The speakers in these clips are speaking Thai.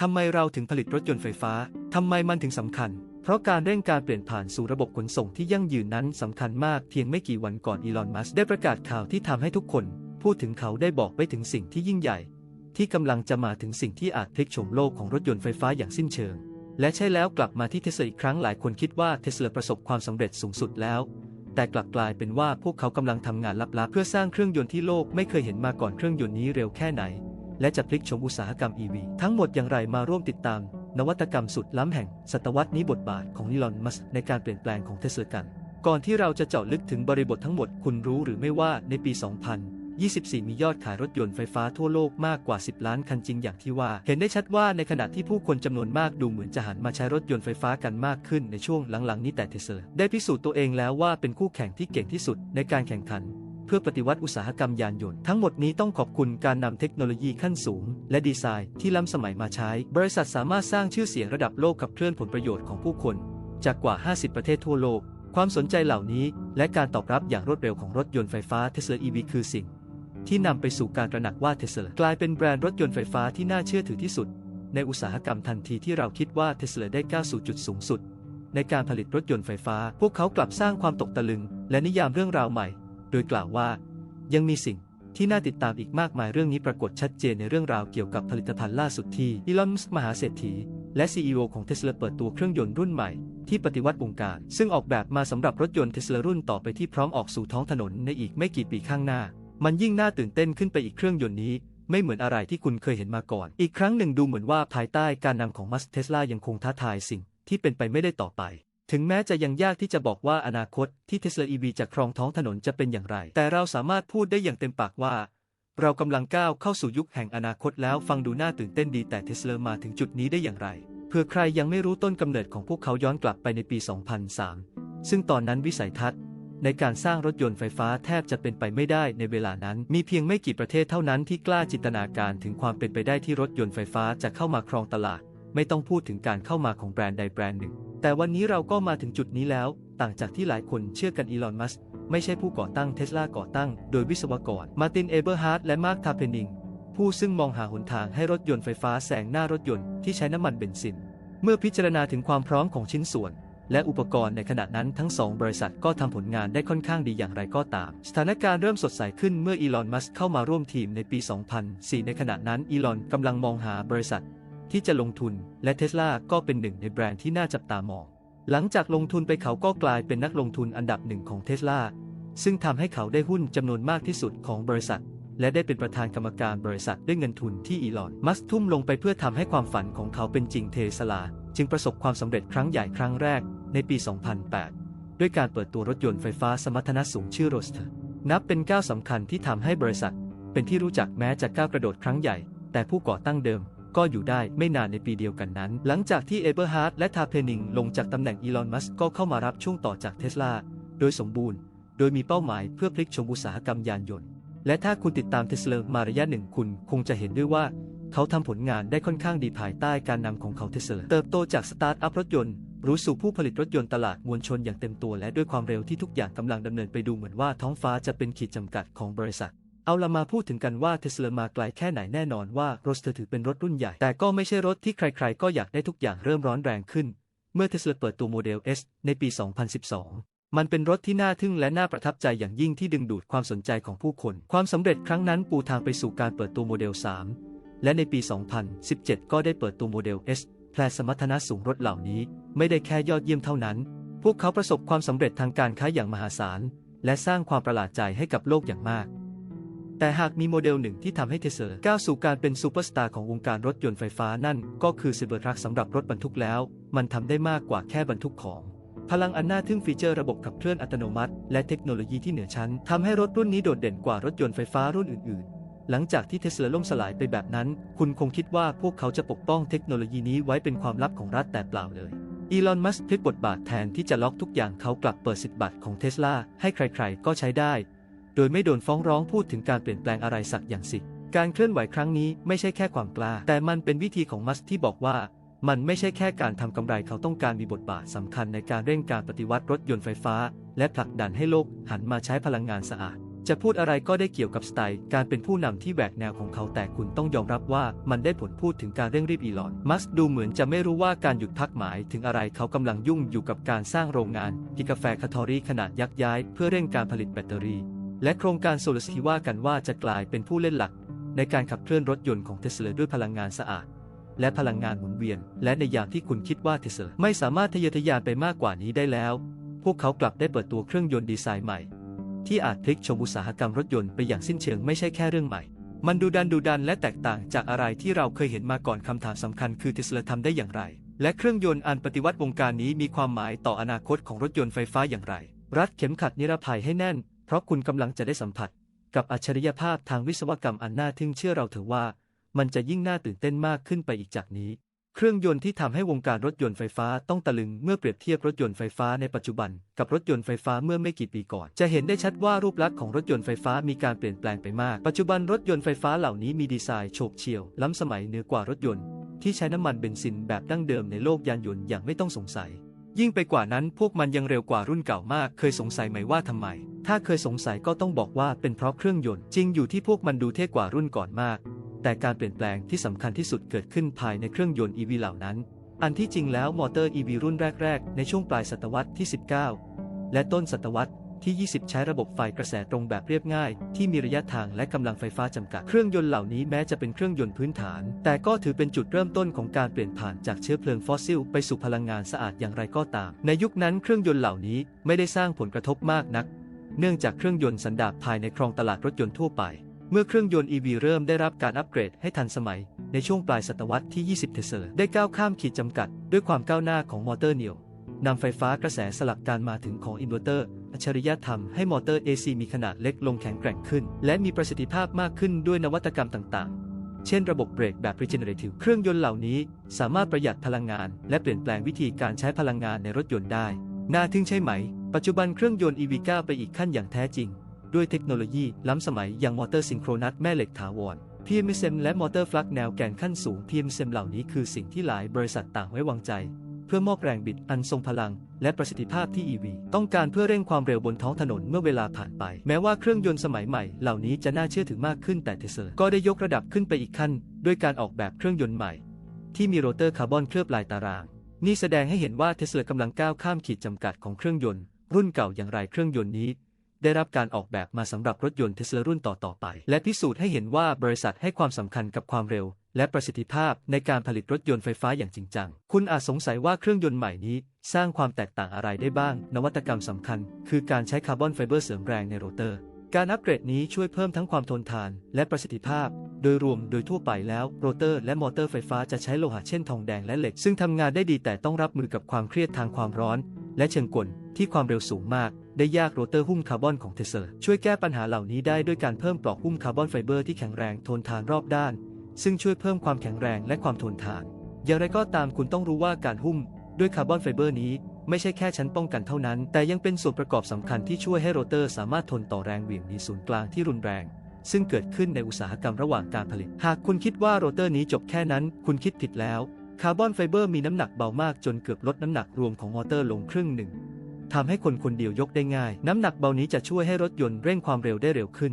ทำไมเราถึงผลิตรถยนต์ไฟฟ้า ทำไมมันถึงสำคัญ เพราะการเร่งการเปลี่ยนผ่านสู่ระบบขนส่งที่ยั่งยืนนั้นสำคัญมาก เพียงไม่กี่วันก่อนอีลอน มัสก์ได้ประกาศข่าวที่ทำให้ทุกคน พูดถึงเขาได้บอกไปถึงสิ่งที่ยิ่งใหญ่ ที่กำลังจะมาถึงสิ่งที่อาจพลิกโฉมโลกของรถยนต์ไฟฟ้าอย่างสิ้นเชิง และใช่แล้วกลับมาที่เทสลาอีกครั้งหลายคนคิดว่าเทสลาประสบความสำเร็จสูงสุดแล้ว แต่กลับกลายเป็นว่าพวกเขากำลังทำงานลับๆเพื่อสร้างเครื่องยนต์ที่โลกไม่เคยเห็นมาก่อนเครื่องยนต์นี้เร็วแค่ไหน และจะพลิกโฉมอุตสาหกรรม EV ทั้งหมดอย่างไรมาร่วมติดตาม นวัตกรรมสุดล้ำแห่งศตวรรษนี้บทบาทของอีลอนมัสในการเปลี่ยนแปลงของเทสลากัน ก่อนที่เราจะเจาะลึกถึงบริบททั้งหมดคุณรู้หรือไม่ว่าในปี2024 มียอดขายรถยนต์ไฟฟ้าทั่วโลกมากกว่า 10 ล้านคันจริงอย่างที่ว่า เห็นได้ชัดว่าในขณะที่ผู้คนจำนวนมากดูเหมือนจะหันมาใช้รถยนต์ไฟฟ้ากันมากขึ้นในช่วงหลังๆ นี้แต่เทสลาได้พิสูจน์ตัวเองแล้วว่าเป็นคู่แข่งที่เก่งที่สุดในการแข่งขัน เพื่อปฏิวัติอุตสาหกรรมยานยนต์ ทั้งหมดนี้ต้องขอบคุณการนำเทคโนโลยีขั้นสูง และดีไซน์ที่ล้ำสมัยมาใช้ บริษัทสามารถสร้างชื่อเสียงระดับโลกขับเคลื่อนผลประโยชน์ของผู้คน จากกว่า 50 ประเทศทั่วโลก ความสนใจเหล่านี้ และการตอบรับอย่างรวดเร็วของรถยนต์ไฟฟ้า Tesla EV คือสิ่ง ที่นำไปสู่การตระหนักว่าเทสลากลายเป็นแบรนด์รถยนต์ไฟฟ้าที่น่าเชื่อถือที่สุด ในอุตสาหกรรมทันทีที่เราคิดว่าเทสลาได้ก้าวสู่จุดสูงสุด ในการผลิตรถยนต์ไฟฟ้า พวกเขากลับสร้างความตกตะลึง และนิยามเรื่องราวใหม่ โดยกล่าวว่า ยังมีสิ่งที่น่าติดตามอีกมากมายเรื่องนี้ปรากฏชัดเจนในเรื่องราวเกี่ยวกับผลิตภัณฑ์ล่าสุดที่อีลอนมัสก์มหาเศรษฐี และ CEO ของเทสลาเปิดตัวเครื่องยนต์รุ่นใหม่ที่ปฏิวัติวงการ ซึ่งออกแบบมาสำหรับรถยนต์เทสลารุ่นต่อไปที่พร้อมออกสู่ท้องถนนในอีกไม่กี่ปีข้างหน้า มันยิ่งน่าตื่นเต้นขึ้นไปอีกเครื่องยนต์นี้ ไม่เหมือนอะไรที่คุณเคยเห็นมาก่อน อีกครั้งหนึ่งดูเหมือนว่าภายใต้การนำของมัสเทสลายังคงท้าทายสิ่งที่เป็นไปไม่ได้ต่อไป ถึงแม้จะยังยากที่จะบอกว่าอนาคตที่เทสลา EV จะครองท้องถนนจะเป็นอย่างไร แต่เราสามารถพูดได้อย่างเต็มปากว่า เรากำลังก้าวเข้าสู่ยุคแห่งอนาคตแล้วฟังดูน่าตื่นเต้นดีแต่เทสลามาถึงจุดนี้ได้อย่างไร เพื่อใครยังไม่รู้ต้นกำเนิดของพวกเขาย้อนกลับไปในปี 2003 ซึ่งตอนนั้นวิสัยทัศน์ ในการสร้างรถยนต์ไฟฟ้าแทบจะเป็นไปไม่ได้ในเวลานั้น มีเพียงไม่กี่ประเทศเท่านั้นที่กล้าจินตนาการถึงความเป็นไปได้ที่รถยนต์ไฟฟ้าจะเข้ามาครองตลาด ไม่ต้องพูดถึงการเข้ามาของแบรนด์ใดแบรนด์หนึ่ง แต่วันนี้เราก็มาถึงจุดนี้แล้ว ต่างจากที่หลายคนเชื่อกันอีลอนมัสก์ไม่ใช่ผู้ก่อตั้งเทสลาก่อตั้งโดยวิศวกร มาตินเอเบอร์ฮาร์ดและมาร์คทาเพนิง ผู้ซึ่งมองหาหนทางให้รถยนต์ไฟฟ้าแซงหน้ารถยนต์ที่ใช้น้ำมันเบนซิน เมื่อพิจารณาถึงความพร้อมของชิ้นส่วน และอุปกรณ์ในขณะนั้นทั้งสองบริษัทก็ทำผลงานได้ค่อนข้างดีอย่างไรก็ตาม สถานการณ์เริ่มสดใสขึ้นเมื่ออีลอน มัสก์เข้ามาร่วมทีมในปี 2004 ในขณะนั้นอีลอนกำลังมองหาบริษัท ที่จะลงทุน และเทสลาก็เป็นหนึ่งในแบรนด์ที่น่าจับตามอง หลังจากลงทุนไปเขาก็กลายเป็นนักลงทุนอันดับหนึ่งของเทสลาซึ่งทำให้เขาได้หุ้นจำนวนมากที่สุดของบริษัท และได้เป็นประธานกรรมการบริษัทด้วยเงินทุนที่อีลอน มัสก์ทุ่มลงไปเพื่อทำให้ความฝันของเขาเป็นจริงเทสลา จึงประสบความสำเร็จครั้งใหญ่ครั้งแรกในปี 2008 ด้วยการเปิดตัวรถยนต์ไฟฟ้าสมรรถนะสูงชื่อโรสเตอร์ นับเป็นก้าวสำคัญที่ทำให้บริษัท เป็นที่รู้จักแม้จะก้าวกระโดดครั้งใหญ่ แต่ผู้ก่อตั้งเดิม ก็อยู่ได้ไม่นานในปีเดียวกันนั้น หลังจากที่เอเบอร์ฮาร์ดและทาเพนิงลงจากตำแหน่งอีลอนมัสก์ก็เข้ามารับช่วงต่อจากเทสลาโดยสมบูรณ์ โดยมีเป้าหมายเพื่อพลิกโฉมอุตสาหกรรมยานยนต์ และถ้าคุณติดตามเทสลามาระยะหนึ่งคุณคงจะเห็นด้วยว่าเขาทำผลงานได้ค่อนข้างดีภายใต้การนำของเขาเทสลาเติบโตจากสตาร์ทอัพรถยนต์รู้สู่ผู้ผลิตรถยนต์ตลาดมวลชนอย่างเต็มตัวและด้วยความเร็วที่ทุกอย่างกำลังดำเนินไปดูเหมือนว่าท้องฟ้าจะเป็นขีดจำกัดของบริษัท เอาละมาพูดถึงกันว่าเทสลามาไกลแค่ไหนแน่นอนว่ารสเตอถือเป็นรถรุ่นใหญ่ แต่ก็ไม่ใช่รถที่ใครๆ ก็อยากได้ทุกอย่างเริ่มร้อนแรงขึ้น เมื่อเทสลาเปิดตัวโมเดล S ในปี 2012 มันเป็นรถที่น่าทึ่งและน่าประทับใจอย่างยิ่งที่ดึงดูดความสนใจของผู้คน ความสำเร็จครั้งนั้นปูทางไปสู่การเปิดตัวโมเดล 3 และในปี 2017 ก็ได้เปิดตัวโมเดล S แพลสมรรถนะสูงรถเหล่านี้ ไม่ได้แค่ยอดเยี่ยมเท่านั้น พวกเขาประสบความสำเร็จทางการค้าอย่างมหาศาล และสร้างความประหลาดใจให้กับโลกอย่างมาก แต่หากมีโมเดลหนึ่งที่ทำให้เทสลาก้าวสู่การเป็นซูเปอร์สตาร์ของวงการรถยนต์ไฟฟ้านั่น ก็คือซิเบอร์ทรัคสำหรับรถบรรทุกแล้ว มันทำได้มากกว่าแค่บรรทุกของ พลังอันน่าทึ่งฟีเจอร์ระบบขับเคลื่อนอัตโนมัติ และเทคโนโลยีที่เหนือชั้นทำให้รถรุ่นนี้โดดเด่นกว่ารถยนต์ไฟฟ้ารุ่นอื่น ๆหลังจากที่เทสลาล่มสลายไปแบบนั้น คุณคงคิดว่าพวกเขาจะปกป้องเทคโนโลยีนี้ไว้เป็นความลับของรัฐแต่เปล่าเลย อีลอน มัสก์พลิกบทบาทแทนที่จะล็อกทุกอย่างเขากลับเปิดสิทธิ์บัตรของเทสลาให้ใครๆ ก็ใช้ได้ โดยไม่โดนฟ้องร้องพูดถึงการเปลี่ยนแปลงอะไรสักอย่างสิ การเคลื่อนไหวครั้งนี้ไม่ใช่แค่ความกล้า แต่มันเป็นวิธีของมัสที่บอกว่า มันไม่ใช่แค่การทำกำไรเขาต้องการมีบทบาทสำคัญในการเร่งการปฏิวัติรถยนต์ไฟฟ้า และผลักดันให้โลกหันมาใช้พลังงานสะอาด จะพูดอะไรก็ได้เกี่ยวกับสไตล์การเป็นผู้นำที่แหวกแนวของเขาแต่คุณต้องยอมรับว่ามันได้ผลพูดถึงการเร่งรีบอีลอน มัสดูเหมือนจะไม่รู้ว่าการหยุดพักหมายถึงอะไรเขากำลังยุ่งอยู่กับการสร้างโรงงานกิกาแฟคาทอรี่ขนาดยักษ์ย้าย เพื่อเร่งการผลิตแบตเตอรี่ และโครงการโซลาร์ที่ว่ากันว่าจะกลายเป็นผู้เล่นหลัก ในการขับเคลื่อนรถยนต์ของเทสลาด้วยพลังงานสะอาด และพลังงานหมุนเวียน และในยามที่คุณคิดว่าเทสลาไม่สามารถทะเยอทะยานไปมากกว่านี้ได้แล้ว พวกเขากลับได้เปิดตัวเครื่องยนต์ดีไซน์ใหม่ ที่อาจพลิกชมอุตสาหกรรมรถยนต์ไปอย่างสิ้นเชิงไม่ใช่แค่เรื่องใหม่ มันดูดันดูดันและแตกต่างจากอะไรที่เราเคยเห็นมาก่อนคำถามสำคัญคือเทสลาทำได้อย่างไร และเครื่องยนต์อันปฏิวัติวงการนี้มีความหมายต่ออนาคตของรถยนต์ไฟฟ้าอย่างไร รัดเข็มขัดนิรภัยให้แน่น เพราะคุณกำลังจะได้สัมผัส กับอัจฉริยภาพทางวิศวกรรมอันน่าทึ่งเชื่อเราเถอะว่า มันจะยิ่งน่าตื่นเต้นมากขึ้นไปอีกจากนี้ เครื่องยนต์ที่ทำให้วงการรถยนต์ไฟฟ้าต้องตะลึงเมื่อเปรียบเทียบรถยนต์ไฟฟ้าในปัจจุบันกับรถยนต์ไฟฟ้าเมื่อไม่กี่ปีก่อน จะเห็นได้ชัดว่ารูปลักษณ์ของรถยนต์ไฟฟ้ามีการเปลี่ยนแปลงไปมาก ปัจจุบันรถยนต์ไฟฟ้าเหล่านี้มีดีไซน์โฉบเฉี่ยว ล้ำสมัยเหนือกว่ารถยนต์ที่ใช้น้ำมันเบนซินแบบดั้งเดิมในโลกยานยนต์อย่างไม่ต้องสงสัย ยิ่งไปกว่านั้นพวกมันยังเร็วกว่ารุ่นเก่ามาก เคยสงสัยไหมว่าทำไม ถ้าเคยสงสัยก็ต้องบอกว่าเป็นเพราะเครื่องยนต์จริงอยู่ที่พวกมันดูเท่กว่ารุ่นก่อนมาก แต่การเปลี่ยนแปลงที่สำคัญที่สุดเกิดขึ้นภายในเครื่องยนต์ EV เหล่านั้น อันที่จริงแล้วมอเตอร์ EV รุ่นแรก ๆ ในช่วงปลายศตวรรษที่ 19 และต้นศตวรรษ ที่ 20 ใช้ระบบไฟกระแสตรงแบบเรียบง่าย ที่มีระยะทางและกำลังไฟฟ้าจำกัด เครื่องยนต์เหล่านี้แม้จะเป็นเครื่องยนต์พื้นฐาน แต่ก็ถือเป็นจุดเริ่มต้นของการเปลี่ยนผ่านจากเชื้อเพลิงฟอสซิลไปสู่พลังงานสะอาดอย่างไรก็ตาม ในยุคนั้นเครื่องยนต์เหล่านี้ไม่ได้สร้างผลกระทบมากนัก เนื่องจากเครื่องยนต์สันดาปภายในครองตลาดรถยนต์ทั่วไป เมื่อเครื่องยนต์ EV เริ่มได้รับการอัปเกรดให้ทันสมัย ในช่วงปลายศตวรรษที่ 20 เทสลาได้ก้าวข้ามขีดจำกัด ด้วยความก้าวหน้าของมอเตอร์เนียวนำไฟฟ้ากระแสสลับการมาถึงของอินเวอร์เตอร์ อัจฉริยะทำให้มอเตอร์ AC มีขนาดเล็กลงแข็งแกร่งขึ้น และมีประสิทธิภาพมากขึ้นด้วยนวัตกรรมต่าง ๆ เช่นระบบเบรกแบบ regenerative เครื่องยนต์เหล่านี้ สามารถประหยัดพลังงาน และเปลี่ยนแปลงวิธีการใช้พลังงานในรถยนต์ได้ น่าทึ่งใช่ไหม ปัจจุบันเครื่องยนต์ EV ก้าวไปอีกขั้นอย่างแท้จริง ด้วยเทคโนโลยีล้ำสมัยอย่างมอเตอร์ซิงโครนัสแม่เหล็กถาวร PMSM และมอเตอร์ฟลักแนวแกนขั้นสูง PMSM เหล่านี้คือสิ่งที่หลายบริษัทต่างไว้วางใจ เพื่อมอบแรงบิดอันทรงพลัง และประสิทธิภาพที่ EV ต้องการเพื่อเร่งความเร็วบนท้องถนนเมื่อเวลาผ่านไป แม้ว่าเครื่องยนต์สมัยใหม่เหล่านี้จะน่าเชื่อถือมากขึ้นแต่เทสลาก็ได้ยกระดับขึ้นไปอีกขั้น ด้วยการออกแบบเครื่องยนต์ใหม่ ที่มีโรเตอร์คาร์บอนเคลือบลายตาราง นี่แสดงให้เห็นว่าเทสลากำลังก้าวข้ามขีดจำกัดของเครื่องยนต์ รุ่นเก่าอย่างไรเครื่องยนต์นี้ ได้รับการออกแบบมาสำหรับรถยนต์เทสลารุ่นต่อๆไป และพิสูจน์ให้เห็นว่าบริษัทให้ความสำคัญกับความเร็ว และประสิทธิภาพในการผลิตรถยนต์ไฟฟ้าอย่างจริงจัง คุณอาจสงสัยว่าเครื่องยนต์ใหม่นี้ สร้างความแตกต่างอะไรได้บ้าง นวัตกรรมสำคัญ คือการใช้คาร์บอนไฟเบอร์เสริมแรงในโรเตอร์การอัปเกรดนี้ช่วยเพิ่มทั้งความทนทานและประสิทธิภาพ โดยรวมโดยทั่วไปแล้วโรเตอร์ และมอเตอร์ไฟฟ้าจะใช้โลหะเช่นทองแดงและเหล็ก ซึ่งทำงานได้ดีแต่ต้องรับมือกับความเครียดทางความร้อน และเชิงกล ที่ความเร็วสูงมาก ได้ยากโรเตอร์หุ้มคาร์บอนของเทสลาช่วยแก้ปัญหาเหล่านี้ได้ด้วยการเพิ่มปลอกหุ้มคาร์บอนไฟเบอร์ที่แข็งแรงทนทานรอบด้าน ซึ่งช่วยเพิ่มความแข็งแรงและความทนทาน อย่างไรก็ตามคุณต้องรู้ว่าการหุ้มด้วยคาร์บอนไฟเบอร์นี้ไม่ใช่แค่ชั้นป้องกันเท่านั้น แต่ยังเป็นส่วนประกอบสำคัญที่ช่วยให้โรเตอร์สามารถทนต่อแรงเหวี่ยงมีศูนย์กลางที่รุนแรง ซึ่งเกิดขึ้นในอุตสาหกรรมระหว่างการผลิต หากคุณคิดว่าโรเตอร์นี้จบแค่นั้น คุณคิดผิดแล้ว คาร์บอนไฟเบอร์มีน้ำหนักเบามากจนเกือบลดน้ำหนักรวมของมอเตอร์ลงครึ่งหนึ่ง ทำให้คนคนเดียวยกได้ง่าย น้ำหนักเบานี้จะช่วยให้รถยนต์เร่งความเร็วได้เร็วขึ้น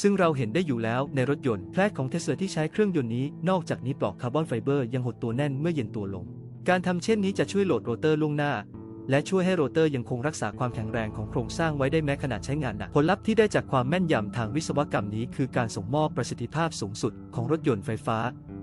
ซึ่งเราเห็นได้อยู่แล้วในรถยนต์แพลตของเทสลาที่ใช้เครื่องยนต์นี้ นอกจากนี้ปลอกคาร์บอนไฟเบอร์ยังหดตัวแน่นเมื่อเย็นตัวลง การทำเช่นนี้จะช่วยโหลดโรเตอร์ล่วงหน้า และช่วยให้โรเตอร์ยังคงรักษาความแข็งแรงของโครงสร้างไว้ได้แม้ขณะใช้งานหนักผลลัพธ์ที่ได้จากความแม่นยำทางวิศวกรรมนี้ คือการส่งมอบประสิทธิภาพสูงสุดของรถยนต์ไฟฟ้า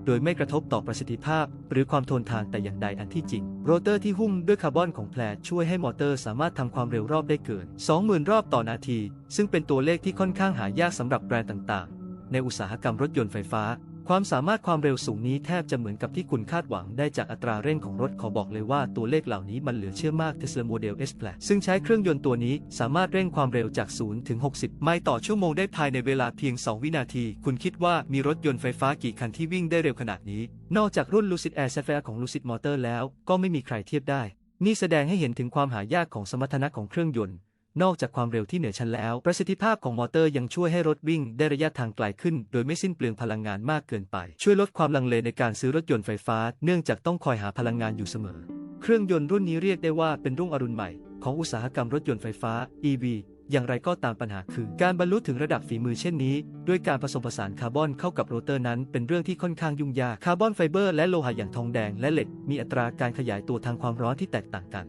โดยไม่กระทบต่อประสิทธิภาพ หรือความทนทานแต่อย่างใดอันที่จริง โรเตอร์ที่หุ้มด้วยคาร์บอนของแพลช่วยให้มอเตอร์สามารถทำความเร็วรอบได้เกิน 20,000 รอบต่อนาที ซึ่งเป็นตัวเลขที่ค่อนข้างหายากสำหรับแบรนด์ต่างๆ ในอุตสาหกรรมรถยนต์ไฟฟ้า ความสามารถความเร็วสูงนี้แทบจะเหมือนกับที่คุณคาดหวังได้จากอัตราเร่งของรถขอบอกเลยว่าตัวเลขเหล่านี้มันเหลือเชื่อมาก Tesla Model S Plaid ซึ่งใช้เครื่องยนต์ตัวนี้สามารถเร่งความเร็วจาก 0 ถึง 60 ไมล์ต่อชั่วโมงได้ภายในเวลาเพียง 2 วินาที คุณคิดว่ามีรถยนต์ไฟฟ้ากี่คันที่วิ่งได้เร็วขนาดนี้ นอกจากรุ่น Lucid Air Sapphire ของ Lucid Motor แล้ว ก็ไม่มีใครเทียบได้ นี่แสดงให้เห็นถึงความหายากของสมรรถนะของเครื่องยนต์ นอกจากความเร็วที่เหนือชั้นแล้ว ประสิทธิภาพของมอเตอร์ยังช่วยให้รถวิ่งได้ระยะทางไกลขึ้น โดยไม่สิ้นเปลืองพลังงานมากเกินไป ช่วยลดความลังเลในการซื้อรถยนต์ไฟฟ้า เนื่องจากต้องคอยหาพลังงานอยู่เสมอ เครื่องยนต์รุ่นนี้เรียกได้ว่าเป็นรุ่งอรุณใหม่ของอุตสาหกรรมรถยนต์ไฟฟ้า EV อย่างไรก็ตามปัญหาคือ การบรรลุถึงระดับฝีมือเช่นนี้ ด้วยการผสมผสานคาร์บอนเข้ากับโรเตอร์นั้น เป็นเรื่องที่ค่อนข้างยุ่งยาก คาร์บอนไฟเบอร์และโลหะอย่างทองแดงและเหล็ก มีอัตราการขยายตัวทางความร้อนที่แตกต่างกัน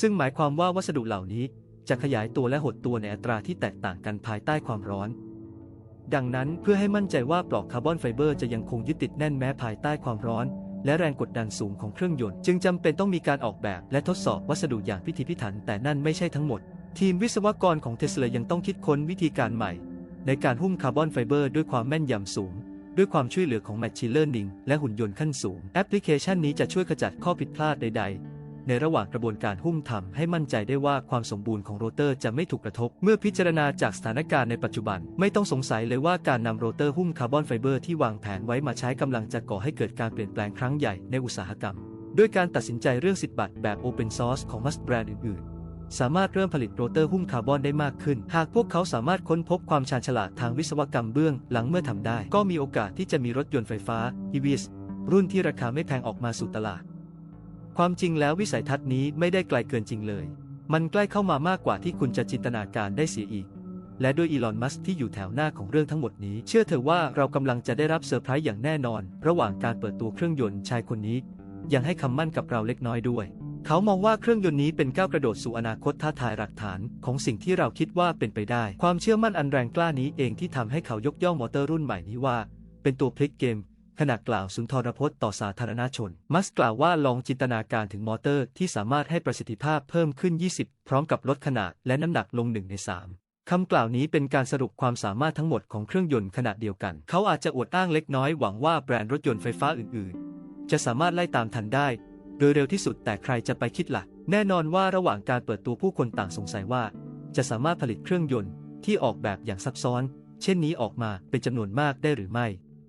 ซึ่งหมายความว่าวัสดุเหล่านี้ จะขยายตัวและหดตัวในอัตราที่แตกต่างกันภายใต้ความร้อน ดังนั้นเพื่อให้มั่นใจว่าปลอกคาร์บอนไฟเบอร์จะยังคงยึดติดแน่นแม้ภายใต้ความร้อน และแรงกดดันสูงของเครื่องยนต์ จึงจำเป็นต้องมีการออกแบบและทดสอบวัสดุอย่างพิถีพิถัน แต่นั่นไม่ใช่ทั้งหมด ทีมวิศวกรของเทสลายังต้องคิดค้นวิธีการใหม่ ในการหุ้มคาร์บอนไฟเบอร์ด้วยความแม่นยำสูงด้วยความช่วยเหลือของ Machine Learning และหุ่นยนต์ขั้นสูง แอปพลิเคชันนี้จะช่วยขจัดข้อผิดพลาดใด ๆ ในระหว่างกระบวนการหุ้มทำให้มั่นใจได้ว่าความสมบูรณ์ของโรเตอร์จะไม่ถูกกระทบ เมื่อพิจารณาจากสถานการณ์ในปัจจุบัน ไม่ต้องสงสัยเลยว่าการนำโรเตอร์หุ้มคาร์บอนไฟเบอร์ที่วางแผนไว้มาใช้กำลังจะก่อให้เกิดการเปลี่ยนแปลงครั้งใหญ่ในอุตสาหกรรม ด้วยการตัดสินใจเรื่องสิทธิบัตรแบบ Open Source ของมัสแบรนด์อื่นๆสามารถเริ่มผลิตโรเตอร์หุ้มคาร์บอนได้มากขึ้น หากพวกเขาสามารถค้นพบความชาญฉลาดทางวิศวกรรมเบื้องหลังเมื่อทำได้ ก็มีโอกาสที่จะมีรถยนต์ไฟฟ้า EVs รุ่นที่ราคาไม่แพงออกมาสู่ตลาด ความจริงแล้ววิสัยทัศน์นี้ไม่ได้ไกลเกินจริงเลย มันใกล้เข้ามามากกว่าที่คุณจะจินตนาการได้เสียอีก และด้วยอีลอนมัสที่อยู่แถวหน้าของเรื่องทั้งหมดนี้ เชื่อเถอะว่าเรากำลังจะได้รับเซอร์ไพรส์อย่างแน่นอน ระหว่างการเปิดตัวเครื่องยนต์ชายคนนี้ ยังให้คำมั่นกับเราเล็กน้อยด้วย เขามองว่าเครื่องยนต์นี้เป็นก้าวกระโดดสู่อนาคตท้าทายหลักฐานของสิ่งที่เราคิดว่าเป็นไปได้ ความเชื่อมั่นอันแรงกล้านี้เองที่ทำให้เขายกย่องมอเตอร์รุ่นใหม่นี้ว่า เป็นตัวพลิกเกม ขณะกล่าวสุนทรพจน์ต่อสาธารณชน มัสกล่าวว่าลองจินตนาการถึงมอเตอร์ที่สามารถให้ประสิทธิภาพเพิ่มขึ้น 20 พร้อมกับลดขนาดและน้ำหนักลง1ใน3คำกล่าวนี้เป็นการสรุปความสามารถทั้งหมดของเครื่องยนต์ขนาดเดียวกัน เขาอาจจะอวดอ้างเล็กน้อยหวังว่าแบรนด์รถยนต์ไฟฟ้าอื่นๆ จะสามารถไล่ตามทันได้ โดยเร็วที่สุดแต่ใครจะไปคิดละ่ะ แน่นอนว่าระหว่างการเปิดตัวผู้คนต่างสงสัยว่า จะสามารถผลิตเครื่องยนต์ที่ออกแบบอย่างซับซ้อน เช่นนี้ออกมาเป็นจำนวนมากได้หรือไม่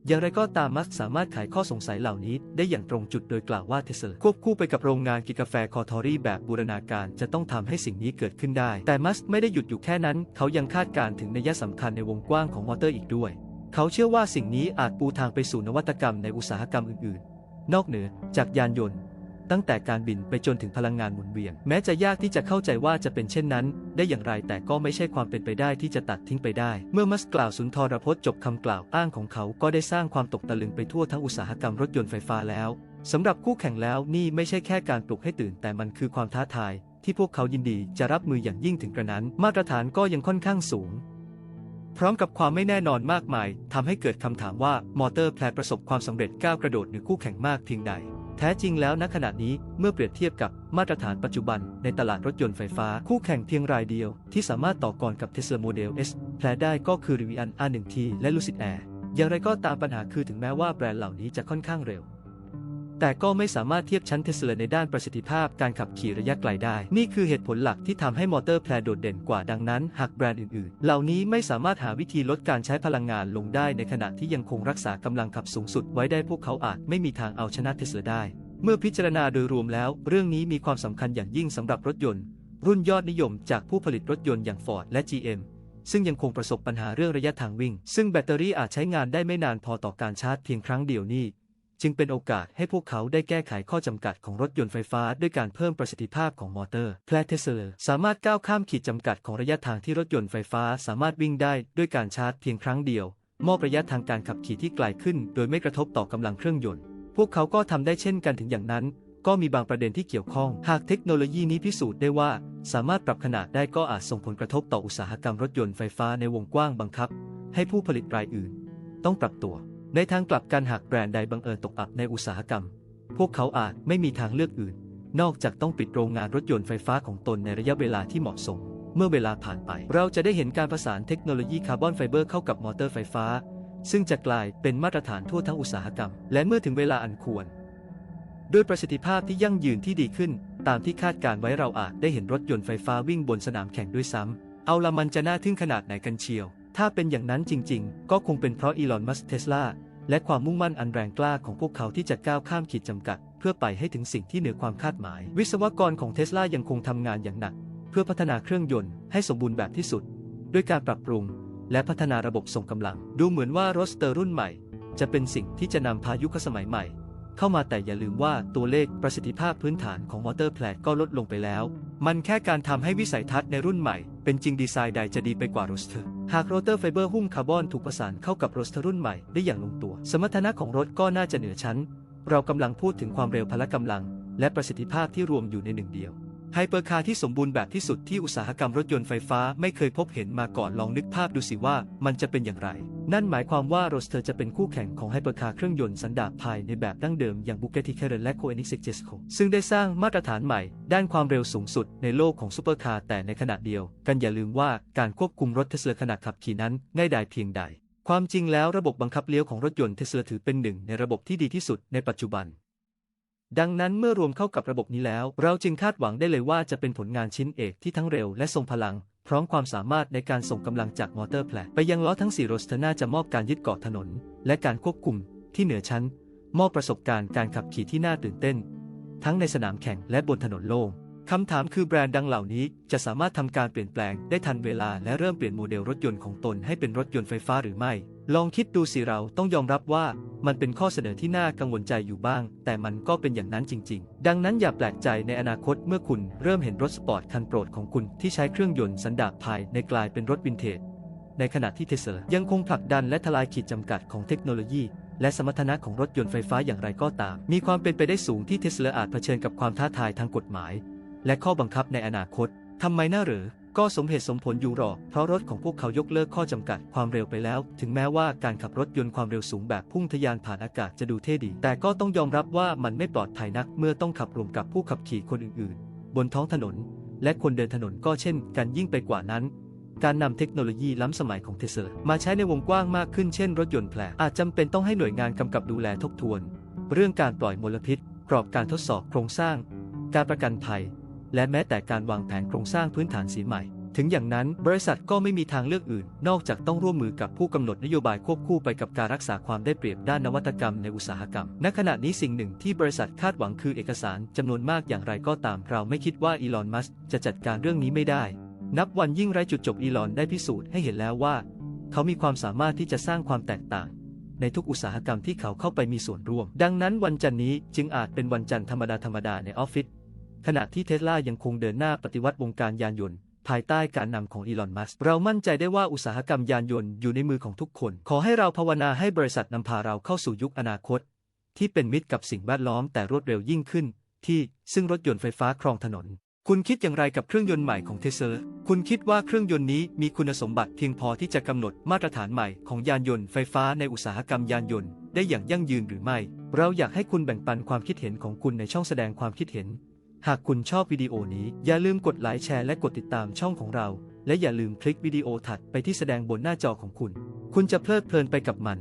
อย่างไรก็ตามมัสสามารถไขข้อสงสัยเหล่านี้ได้อย่างตรงจุดโดยกล่าวว่าเทสลาควบคู่ไปกับโรงงานกิกาแฟคอทอรี่แบบบูรณาการจะต้องทำให้สิ่งนี้เกิดขึ้นได้ แต่มัสไม่ได้หยุดอยู่แค่นั้น เขายังคาดการณ์ถึงนัยสำคัญในวงกว้างของมอเตอร์อีกด้วย เขาเชื่อว่าสิ่งนี้อาจปูทางไปสู่นวัตกรรมในอุตสาหกรรมอื่นๆ นอกเหนือจากยานยนต์ ตั้งแต่การบินไปจนถึงพลังงานหมุนเวียน แม้จะยากที่จะเข้าใจว่าจะเป็นเช่นนั้น ได้อย่างไรแต่ก็ไม่ใช่ความเป็นไปได้ที่จะตัดทิ้งไปได้ เมื่อมัสกล่าวสุนทรพจน์จบคำกล่าวอ้างของเขาก็ได้สร้างความตกตะลึงไปทั่วทั้งอุตสาหกรรมรถยนต์ไฟฟ้าแล้วสำหรับคู่แข่งแล้วนี่ไม่ใช่แค่การปลุกให้ตื่นแต่มันคือความท้าทาย ที่พวกเขายินดีจะรับมืออย่างยิ่งถึงกระนั้น มาตรฐานก็ยังค่อนข้างสูง พร้อมกับความไม่แน่นอนมากมายทำให้เกิดคำถามว่ามอเตอร์แพลประสบความสำเร็จก้าวกระโดดเหนือคู่แข่งมากเพียงใด แท้จริงแล้วณขณะนี้เมื่อเปรียบเทียบกับมาตรฐานปัจจุบันในตลาดรถยนต์ไฟฟ้า คู่แข่งเพียงรายเดียวที่สามารถต่อกรกับ Tesla Model S แพลได้ก็คือ Rivian R1T และ Lucid Air อย่างไรก็ตามปัญหาคือถึงแม้ว่าแบรนด์เหล่านี้จะค่อนข้างเร็ว แต่ก็ไม่สามารถเทียบชั้นเทสลาในด้านประสิทธิภาพการขับขี่ระยะไกลได้ นี่คือเหตุผลหลักที่ทำให้มอเตอร์แพลโดดเด่นกว่าดังนั้น หากแบรนด์อื่นๆ เหล่านี้ไม่สามารถหาวิธีลดการใช้พลังงานลงได้ในขณะที่ยังคงรักษากำลังขับสูงสุดไว้ได้พวกเขาอาจไม่มีทางเอาชนะเทสลาได้ เมื่อพิจารณาโดยรวมแล้ว เรื่องนี้มีความสำคัญอย่างยิ่งสำหรับรถยนต์ รุ่นยอดนิยมจากผู้ผลิตรถยนต์อย่าง Ford และ GM ซึ่งยังคงประสบปัญหาเรื่องระยะทางวิ่ง ซึ่งแบตเตอรี่อาจใช้งานได้ไม่นานพอต่อการชาร์จเพียงครั้งเดียวนี่ จึงเป็นโอกาสให้พวกเขาได้แก้ไขข้อจำกัดของรถยนต์ไฟฟ้าด้วยการเพิ่มประสิทธิภาพของมอเตอร์แพลเทสเลอร์สามารถก้าวข้ามขีดจำกัดของระยะทางที่รถยนต์ไฟฟ้าสามารถวิ่งได้ด้วยการชาร์จเพียงครั้งเดียว มอบระยะทางการขับขี่ที่ไกลขึ้น โดยไม่กระทบต่อกำลังเครื่องยนต์ พวกเขาก็ทำได้เช่นกันถึงอย่างนั้น ก็มีบางประเด็นที่เกี่ยวข้อง หากเทคโนโลยีนี้พิสูจน์ได้ว่า สามารถปรับขนาดได้ก็อาจส่งผลกระทบต่ออุตสาหกรรมรถยนต์ไฟฟ้าในวงกว้างบังคับ ให้ผู้ผลิตรายอื่น ต้องปรับตัว ในทางกลับกันหากแบรนด์ใดบังเอิญตกอับในอุตสาหกรรม พวกเขาอาจไม่มีทางเลือกอื่น นอกจากต้องปิดโรงงานรถยนต์ไฟฟ้าของตนในระยะเวลาที่เหมาะสม เมื่อเวลาผ่านไป เราจะได้เห็นการประสานเทคโนโลยีคาร์บอนไฟเบอร์เข้ากับมอเตอร์ไฟฟ้า ซึ่งจะกลายเป็นมาตรฐานทั่วทั้งอุตสาหกรรม และเมื่อถึงเวลาอันควร ด้วยประสิทธิภาพที่ยั่งยืนที่ดีขึ้น ตามที่คาดการไว้เราอาจได้เห็นรถยนต์ไฟฟ้าวิ่งบนสนามแข่งด้วยซ้ำเอาละมันจะน่าทึ่งขนาดไหนกันเชียว ถ้าเป็นอย่างนั้นจริงๆ ก็คงเป็นเพราะอีลอน มัสก์เทสลา และความมุ่งมั่นอันแรงกล้าของพวกเขาที่จะก้าวข้ามขีดจำกัด เพื่อไปให้ถึงสิ่งที่เหนือความคาดหมาย วิศวกรของเทสลายังคงทำงานอย่างหนัก เพื่อพัฒนาเครื่องยนต์ให้สมบูรณ์แบบที่สุด ด้วยการปรับปรุง และพัฒนาระบบส่งกำลัง ดูเหมือนว่ารถสเตอร์รุ่นใหม่ จะเป็นสิ่งที่จะนำพายุคสมัยใหม่ เข้ามาแต่อย่าลืมว่าตัวเลขประสิทธิภาพพื้นฐานของมอเตอร์แพลกก็ลดลงไปแล้ว มันแค่การทำให้วิสัยทัศน์ในรุ่นใหม่ เป็นจริงดีไซน์ใดจะดีไปกว่าโรสเตอร์ หากโรเตอร์ไฟเบอร์หุ้มคาร์บอนถูกประสานเข้ากับโรสเตอร์รุ่นใหม่ได้อย่างลงตัว สมรรถนะของรถก็น่าจะเหนือชั้น เรากำลังพูดถึงความเร็วพละกำลัง และประสิทธิภาพที่รวมอยู่ในหนึ่งเดียว ไฮเปอร์คาร์ที่สมบูรณ์แบบที่สุดที่อุตสาหกรรมรถยนต์ไฟฟ้าไม่เคยพบเห็นมาก่อนลองนึกภาพดูสิว่ามันจะเป็นอย่างไร นั่นหมายความว่าโรสเตอร์จะเป็นคู่แข่งของไฮเปอร์คาร์เครื่องยนต์สันดาปภายในแบบดั้งเดิมอย่าง Bugatti Chiron และ Koenigsegg Jesko ซึ่งได้สร้างมาตรฐานใหม่ ด้านความเร็วสูงสุดในโลกของซูเปอร์คาร์แต่ในขณะเดียว กันอย่าลืมว่าการควบคุมรถเทสลาขณะขับขี่นั้นง่ายดายเพียงใด ความจริงแล้วระบบบังคับเลี้ยวของรถยนต์เทสลาถือเป็นหนึ่งในระบบที่ดีที่สุดในปัจจุบัน ดังนั้นเมื่อรวมเข้ากับระบบนี้แล้ว เราจึงคาดหวังได้เลยว่าจะเป็นผลงานชิ้นเอกที่ทั้งเร็วและทรงพลัง พร้อมความสามารถในการส่งกำลังจากมอเตอร์แพลไปยังล้อทั้ง4โรสเตอร์น่าจะมอบการยึดเกาะถนน และการควบคุมที่เหนือชั้น มอบประสบการณ์การขับขี่ที่น่าตื่นเต้น ทั้งในสนามแข่งและบนถนนโล่ง คำถามคือแบรนด์ดังเหล่านี้จะสามารถทำการเปลี่ยนแปลงได้ทันเวลาและเริ่มเปลี่ยนโมเดลรถยนต์ของตนให้เป็นรถยนต์ไฟฟ้าหรือไม่ ลองคิดดูสิเราต้องยอมรับว่ามันเป็นข้อเสนอที่น่ากังวลใจอยู่บ้าง แต่มันก็เป็นอย่างนั้นจริง ๆ ดังนั้นอย่าแปลกใจในอนาคตเมื่อคุณเริ่มเห็นรถสปอร์ตคันโปรดของคุณที่ใช้เครื่องยนต์สันดาปภายในกลายเป็นรถวินเทจในขณะที่เทสลายังคงผลักดันและทลายขีดจำกัดของเทคโนโลยี และสมรรถนะของรถยนต์ไฟฟ้าอย่างไรก็ตาม มีความเป็นไปได้สูงที่เทสลาอาจเผชิญกับความท้าทายทางกฎหมาย และข้อบังคับในอนาคตทำไมน่าหรือ ก็สมเหตุสมผลอยู่หรอกเพราะรถของพวกเขายกเลิกข้อจำกัดความเร็วไปแล้ว ถึงแม้ว่าการขับรถยนต์ความเร็วสูงแบบพุ่งทะยานผ่านอากาศจะดูเท่ดี แต่ก็ต้องยอมรับว่ามันไม่ปลอดภัยนักเมื่อต้องขับรวมกับผู้ขับขี่คนอื่นๆ บนท้องถนน และคนเดินถนนก็เช่นกันยิ่งไปกว่านั้นการนำเทคโนโลยีล้ำสมัยของเทสลามาใช้ในวงกว้างมากขึ้นเช่นรถยนต์แพลอาจจำเป็นต้องให้หน่วยงานกำกับดูแลทบทวน เรื่องการปล่อยมลพิษ กรอบการทดสอบโครงสร้าง การประกันภัย และแม้แต่การวางแผนโครงสร้างพื้นฐานสีใหม่ ถึงอย่างนั้นบริษัทก็ไม่มีทางเลือกอื่น นอกจากต้องร่วมมือกับผู้กำหนดนโยบายควบคู่ไปกับการรักษาความได้เปรียบด้านนวัตกรรมในอุตสาหกรรม ณ ขณะนี้สิ่งหนึ่งที่บริษัทคาดหวังคือเอกสารจำนวนมากอย่างไรก็ตาม เราไม่คิดว่าอีลอนมัสก์จะจัดการเรื่องนี้ไม่ได้ นับวันยิ่งไร้จุดจบอีลอนได้พิสูจน์ให้เห็นแล้วว่า เขามีความสามารถที่จะสร้างความแตกต่างในทุกอุตสาหกรรมที่เขาเข้าไปมีส่วนร่วม ดังนั้นวันจันทร์นี้จึงอาจเป็นวันจันทร์ธรรมดาธรรมดาในออฟฟิศ ขณะที่เทสลายังคงเดินหน้าปฏิวัติวงการยานยนต์ ภายใต้การนำของอีลอน มัสก์เรามั่นใจได้ว่าอุตสาหกรรมยานยนต์อยู่ในมือของทุกคน ขอให้เราภาวนาให้บริษัทนำพาเราเข้าสู่ยุคอนาคต ที่เป็นมิตรกับสิ่งแวดล้อมแต่รวดเร็วยิ่งขึ้น ที่ซึ่งรถยนต์ไฟฟ้าครองถนน คุณคิดอย่างไรกับเครื่องยนต์ใหม่ของเทสลาคุณคิดว่าเครื่องยนต์นี้มีคุณสมบัติเพียงพอที่จะกำหนดมาตรฐานใหม่ของยานยนต์ไฟฟ้าในอุตสาหกรรมยานยนต์ได้อย่างยั่งยืนหรือไม่ เราอยากให้คุณแบ่งปันความคิดเห็นของคุณในช่องแสดงความคิดเห็น หากคุณชอบวิดีโอนี้ อย่าลืมกดไลค์แชร์และกดติดตามช่องของเรา และอย่าลืมคลิกวิดีโอถัดไปที่แสดงบนหน้าจอของคุณ คุณจะเพลิดเพลินไปกับมัน